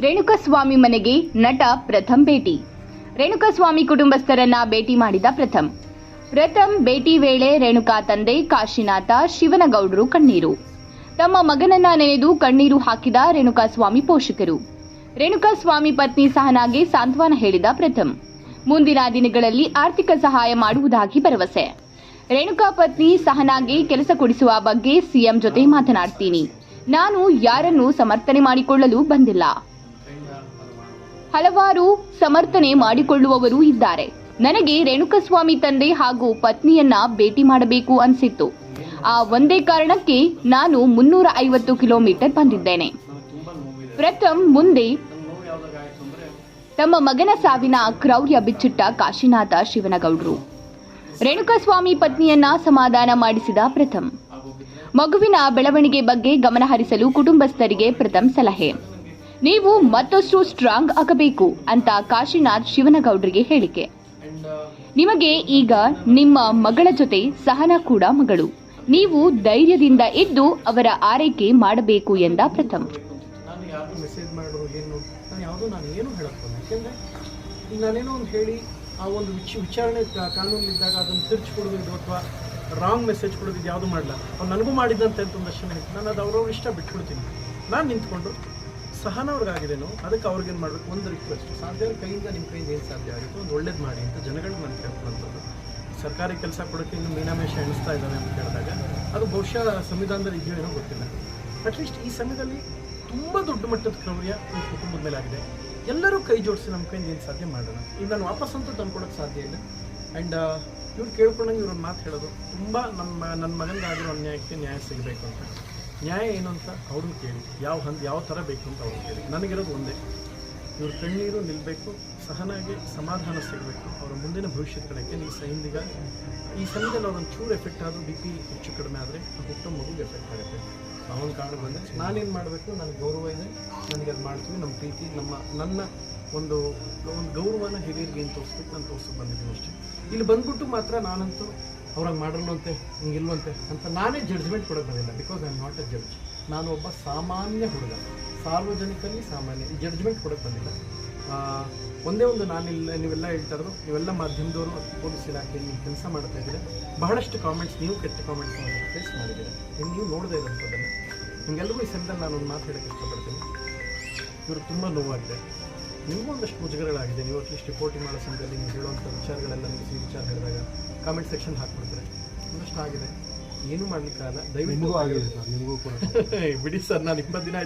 ರೇಣುಕಸ್ವಾಮಿ ಮನೆಗೆ ನಟ ಪ್ರಥಮ್ ಭೇಟಿ. ರೇಣುಕಸ್ವಾಮಿ ಕುಟುಂಬಸ್ಥರನ್ನ ಭೇಟಿ ಮಾಡಿದ ಪ್ರಥಮ್. ಪ್ರಥಮ್ ಭೇಟಿ ವೇಳೆ ರೇಣುಕಾ ತಂದೆ ಕಾಶಿನಾಥ, ಶಿವನಗೌಡರು ಕಣ್ಣೀರು. ತಮ್ಮ ಮಗನನ್ನ ನೆನೆದು ಕಣ್ಣೀರು ಹಾಕಿದ ರೇಣುಕಾಸ್ವಾಮಿ ಪೋಷಕರು. ರೇಣುಕಾಸ್ವಾಮಿ ಪತ್ನಿ ಸಹನಾಗೆ ಸಾಂತ್ವನ ಹೇಳಿದ ಪ್ರಥಮ್. ಮುಂದಿನ ದಿನಗಳಲ್ಲಿ ಆರ್ಥಿಕ ಸಹಾಯ ಮಾಡುವುದಾಗಿ ಭರವಸೆ. ರೇಣುಕಾ ಪತ್ನಿ ಸಹನಾಗೆ ಕೆಲಸ ಕೊಡಿಸುವ ಬಗ್ಗೆ ಸಿಎಂ ಜೊತೆ ಮಾತನಾಡ್ತೀನಿ. ನಾನು ಯಾರನ್ನು ಸಮರ್ಥನೆ ಮಾಡಿಕೊಳ್ಳಲು ಬಂದಿಲ್ಲ. ಹಲವಾರು ಸಮರ್ಥನೆ ಮಾಡಿಕೊಳ್ಳುವವರು ಇದ್ದಾರೆ. ನನಗೆ ರೇಣುಕಸ್ವಾಮಿ ತಂದೆ ಹಾಗೂ ಪತ್ನಿಯನ್ನ ಭೇಟಿ ಮಾಡಬೇಕು ಅನಿಸಿತ್ತು. ಆ ಒಂದೇ ಕಾರಣಕ್ಕೆ ನಾನು ಮುನ್ನೂರ ಐವತ್ತು ಕಿಲೋಮೀಟರ್ ಬಂದಿದ್ದೇನೆ. ಪ್ರಥಮ್ ಮುಂದೆ ತಮ್ಮ ಮಗನ ಸಾವಿನ ಕ್ರೌರ್ಯ ಬಿಚ್ಚಿಟ್ಟ ಕಾಶಿನಾಥ ಶಿವನಗೌಡರು. ರೇಣುಕಸ್ವಾಮಿ ಪತ್ನಿಯನ್ನ ಸಮಾಧಾನ ಮಾಡಿಸಿದ ಪ್ರಥಮ್. ಮಗುವಿನ ಬೆಳವಣಿಗೆ ಬಗ್ಗೆ ಗಮನಹರಿಸಲು ಕುಟುಂಬಸ್ಥರಿಗೆ ಪ್ರಥಮ್ ಸಲಹೆ. ನೀವು ಮತ್ತಷ್ಟು ಸ್ಟ್ರಾಂಗ್ ಆಗಬೇಕು ಅಂತ ಕಾಶಿನಾಥ್ ಶಿವನಗೌಡರಿಗೆ ಹೇಳಿಕೆ. ನಿಮಗೆ ಈಗ ನಿಮ್ಮ ಮಗಳ ಜೊತೆ ಸಹನ ಕೂಡ ಮಗಳು. ನೀವು ಧೈರ್ಯದಿಂದ ಇದ್ದು ಅವರ ಆರೈಕೆ ಮಾಡಬೇಕು ಎಂದ ಪ್ರಥಮ್. ನಾನೇನೋ ಒಂದು ಹೇಳಿ ಆ ಒಂದು ವಿಚ ವಿಚಾರಣೆ ಕಾನೂನಿದ್ದಾಗ ಅದನ್ನು ತಿರ್ಚಿಕೊಡ್ಬೇಕು ಅಥವಾ ರಾಂಗ್ ಮೆಸೇಜ್ ಕೊಡೋದು ಯಾವುದು ಮಾಡಲ್ಲ ಅವ್ನು ನನಗೂ ಮಾಡಿದ್ದಂತೆ ಅಂತ ಒಂದು ಅಷ್ಟೇ ನಾನು ಅದು ಅವ್ರವ್ರ ಇಷ್ಟ ಬಿಟ್ಬಿಡ್ತೀನಿ. ನಾನು ನಿಂತ್ಕೊಂಡು ಸಹನವ್ರಿಗಾಗಿದೇನೋ ಅದಕ್ಕೆ ಅವ್ರಿಗೇನು ಮಾಡಬೇಕು? ಒಂದು ರಿಕ್ವೆಸ್ಟ್ ಸಾಧ್ಯ ಕೈಯಿಂದ ನಿಮ್ಮ ಕೈಯಿಂದ ಏನು ಸಾಧ್ಯ ಆಗುತ್ತೋ? ಒಂದು ಒಳ್ಳೇದು ಮಾಡಿ ಅಂತ ಜನಗಳಿಗೆ ನಾನು ಕೇಳ್ಕೊಳ್ಳೋಂಥದ್ದು ಸರ್ಕಾರಿ ಕೆಲಸ ಕೊಡೋಕ್ಕೆ ಇನ್ನು ಮೀನಾಮೇಷ ಎಣಿಸ್ತಾ ಇದ್ದಾರೆ ಅಂತ ಕೇಳಿದಾಗ ಅದು ಬಹುಶಃ ಸಂವಿಧಾನದಲ್ಲಿ ಇದೆಯೋ ಏನೋ ಗೊತ್ತಿಲ್ಲ. ಅಟ್ಲೀಸ್ಟ್ ಈ ಸಮಯದಲ್ಲಿ ತುಂಬ ದೊಡ್ಡ ಮಟ್ಟದ ಕ್ರೌರ್ಯ ಈ ಕುಟುಂಬದ ಮೇಲೆ ಆಗಿದೆ. ಎಲ್ಲರೂ ಕೈ ಜೋಡಿಸಿ ನಮ್ಮ ಕೈಯಿಂದ ಏನು ಸಾಧ್ಯ ಮಾಡೋಣ. ಈಗ ನಾನು ವಾಪಸ್ ಅಂತೂ ತಂದ್ಕೊಡೋಕ್ಕೆ ಸಾಧ್ಯ ಇಲ್ಲ. ಆ್ಯಂಡ್ ಇವ್ರು ಕೇಳ್ಕೊಂಡಂಗೆ ಇವ್ರನ್ನ ಮಾತು ಹೇಳೋದು ತುಂಬ ನಮ್ಮ ನನ್ನ ಮಗನಿಗೆ ಆಗಿರೋ ಅನ್ಯಾಯಕ್ಕೆ ನ್ಯಾಯ ಸಿಗಬೇಕು ಅಂತ. ನ್ಯಾಯ ಏನು ಅಂತ ಅವ್ರನ್ನ ಕೇಳಿ. ಯಾವ ಹಂತ ಯಾವ ಥರ ಬೇಕು ಅಂತ ಅವ್ರನ್ನ ಕೇಳಿ. ನನಗಿರೋದು ಒಂದೇ. ಇವ್ರ ಕಣ್ಣೀರು ನಿಲ್ಲಬೇಕು ಸಹನಾಗಿ ಸಮಾಧಾನ ಸಿಗಬೇಕು. ಅವರ ಮುಂದಿನ ಭವಿಷ್ಯದ ಕಡೆಗೆ ನೀವು ಸಹಿಂದಿಗ ಈ ಸಮಯದಲ್ಲಿ ಅವ್ರೊಂದು ಚೂರು ಎಫೆಕ್ಟ್ ಆದರೂ ಬಿ ಪಿ ಹೆಚ್ಚು ಕಡಿಮೆ ಆದರೆ ಹುಟ್ಟ ಮಗುಗೆ ಎಫೆಕ್ಟ್ ಆಗುತ್ತೆ. ಅವನ ಕಾರಣ ಬಂದರೆ ನಾನೇನು ಮಾಡಬೇಕು? ನನಗೆ ಗೌರವ ಇದೆ ನನಗೆ ಅದು ಮಾಡ್ತೀವಿ. ನಮ್ಮ ಪ್ರೀತಿ, ನಮ್ಮ, ನನ್ನ ಒಂದು ಒಂದು ಗೌರವನ ಹಿರಿಯರಿಗೆ ಏನು ತೋರಿಸ್ಬೇಕು ನಾನು ತೋರ್ಸಕ್ಕೆ ಬಂದಿದ್ದೀನಿ ಅಷ್ಟೇ. ಇಲ್ಲಿ ಬಂದ್ಬಿಟ್ಟು ಮಾತ್ರ ನಾನಂತೂ ಅವ್ರಂಗೆ ಮಾಡಿರ್ಲಂತೆ ಹಿಂಗಿಲ್ವಂತೆ ಅಂತ ನಾನೇ ಜಡ್ಜ್ಮೆಂಟ್ ಕೊಡೋಕೆ ಬರಲಿಲ್ಲ because I am not a judge ನಾನು ಒಬ್ಬ ಸಾಮಾನ್ಯ ಹುಡುಗ ಸಾರ್ವಜನಿಕಲ್ಲಿ ಸಾಮಾನ್ಯ ಜಡ್ಜ್ಮೆಂಟ್ ಕೊಡೋಕೆ ಬಂದಿಲ್ಲ. ಒಂದೇ ಒಂದು ನಾನಿಲ್ಲ ನೀವೆಲ್ಲ ಹೇಳ್ತಾ ನೀವೆಲ್ಲ ಮಾಧ್ಯಮದವರು ಪೊಲೀಸ್ ಇಲಾಖೆ ನೀವು ಕೆಲಸ ಮಾಡ್ತಾ ಇದ್ದೀರಾ, ಬಹಳಷ್ಟು ಕಾಮೆಂಟ್ಸ್ ನೀವು ಕೆಟ್ಟ ಕಾಮೆಂಟ್ಸ್ ಫೇಸ್ ಮಾಡಿದ್ದೀರಾ. ಇನ್ನು ನೀವು ನೋಡದೇ ಇರೋಂಥದ್ದನ್ನು. ನಿಮಗೆಲ್ಲರಿಗೂ ಈ ಸಂದರ್ಭ ನಾನು ಒಂದು ಮಾತು ಹೇಳೋಕ್ಕೆ ಇಷ್ಟಪಡ್ತೀನಿ. ಇವರು ತುಂಬ ನೋವಾಗಿದೆ. ನಿಮಗೂ ಒಂದಷ್ಟು ಮುಜುಗರಗಳಾಗಿದೆ. ನೀವು ಅಟ್ಲೀಸ್ಟ್ ರಿಪೋರ್ಟಿಂಗ್ ಮಾಡೋ ಸಮಯದಲ್ಲಿ ನೀವು ಹೇಳುವಂಥ ವಿಚಾರಗಳೆಲ್ಲ ನಿಮಗೆ ಈ ವಿಚಾರ ಹೇಳಿದಾಗ ಕಾಮೆಂಟ್ ಸೆಕ್ಷನ್ ಹಾಕ್ಬಿಡ್ತಾರೆ. ಒಂದಷ್ಟು ಆಗಿದೆ. ಏನೂ ಮಾಡಲಿಕ್ಕಾಗಲ್ಲ. ದಯವಿಟ್ಟು ಆಗಿದೆ ಸರ್. ನಿಮಗೂ ಕೂಡ. ಬಿಡಿ ಸರ್ ನಾನು ಇಪ್ಪತ್ತು ದಿನ ಆಯ್ತು.